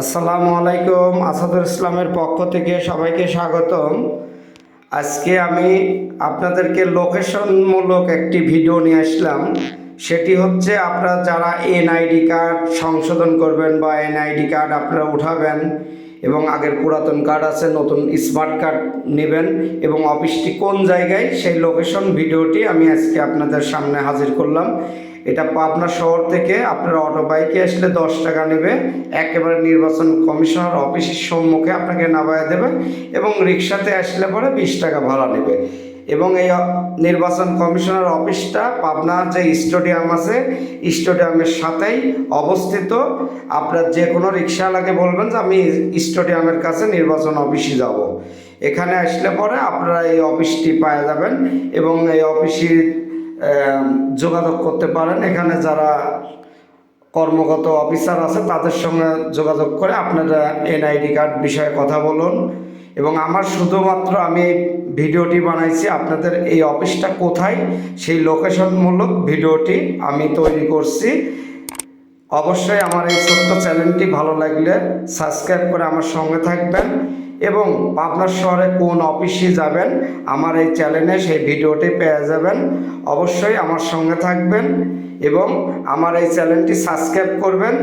আসসালামু আলাইকুম, আসাদুল ইসলামের পক্ষ থেকে সবাইকে স্বাগতম। আজকে আমি আপনাদেরকে লোকেশনমূলক একটি ভিডিও নিয়ে আসলাম। সেটি হচ্ছে আপনারা যারা এনআইডি কার্ড সংশোধন করবেন বা এনআইডি কার্ড আপনারা উঠাবেন এবং আগের পুরাতন কার্ড আছে, নতুন স্মার্ট কার্ড নেবেন এবং অফিসটি কোন জায়গায় সেই লোকেশন ভিডিওটি আমি আজকে আপনাদের সামনে হাজির করলাম। এটা পাবনা শহর থেকে আপনারা অটো বাইকে আসলে দশ টাকা নেবে, একেবারে নির্বাচন কমিশনার অফিসের সম্মুখে আপনাকে নামায় দেবে এবং রিক্সাতে আসলে পরে বিশ টাকা ভাড়া নেবে। এবং এই নির্বাচন কমিশনার অফিসটা পাবনার যে স্টেডিয়াম আছে, স্টেডিয়ামের সাথেই অবস্থিত। আপনার যে কোনো রিক্সাওয়ালাকে বলবেন যে আমি স্টেডিয়ামের কাছে নির্বাচন অফিসে যাব। এখানে আসলে পরে আপনারা এই অফিসটি পাওয়া যাবেন এবং এই অফিসে যোগাযোগ করতে পারেন। এখানে যারা কর্মগত অফিসার আছে, তাদের সঙ্গে যোগাযোগ করে আপনারা এনআইডি কার্ড বিষয়ে কথা বলুন। এবং আমার শুধুমাত্র আমি এই ভিডিওটি বানাইছি, আপনাদের এই অফিসটা কোথায়? সেই লোকেশনমূলক ভিডিওটি আমি তৈরি করছি। অবশ্যই আমার এই ছোট্ট চ্যানেলটি ভালো লাগলে সাবস্ক্রাইব করে আমার সঙ্গে থাকবেন এবং পাবনা শহরে কোন অফিসে যাবেন, আমার এই চ্যানেলে সেই ভিডিওটি পেয়ে যাবেন। অবশ্যই আমার সঙ্গে থাকবেন। এবং আমার এই চ্যানেলটি সাবস্ক্রাইব করবেন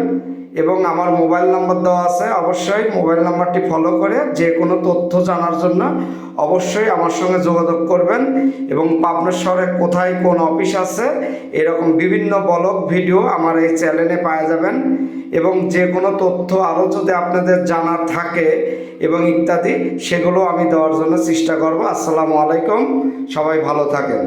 এবং আমার মোবাইল নম্বর দেওয়া আছে, অবশ্যই মোবাইল নাম্বারটি ফলো করে যে কোনো তথ্য জানার জন্য অবশ্যই আমার সঙ্গে যোগাযোগ করবেন এবং পাবনা শহরে কোথায় কোন অফিস আছে, এরকম বিভিন্ন ব্লগ ভিডিও আমার এই চ্যানেলে পাওয়া যাবেন এবং যে কোনো তথ্য আরও যদি আপনাদের জানার থাকে এবং ইত্যাদি, সেগুলো আমি দেওয়ার জন্য চেষ্টা করব। আসসালামু আলাইকুম, সবাই ভালো থাকেন।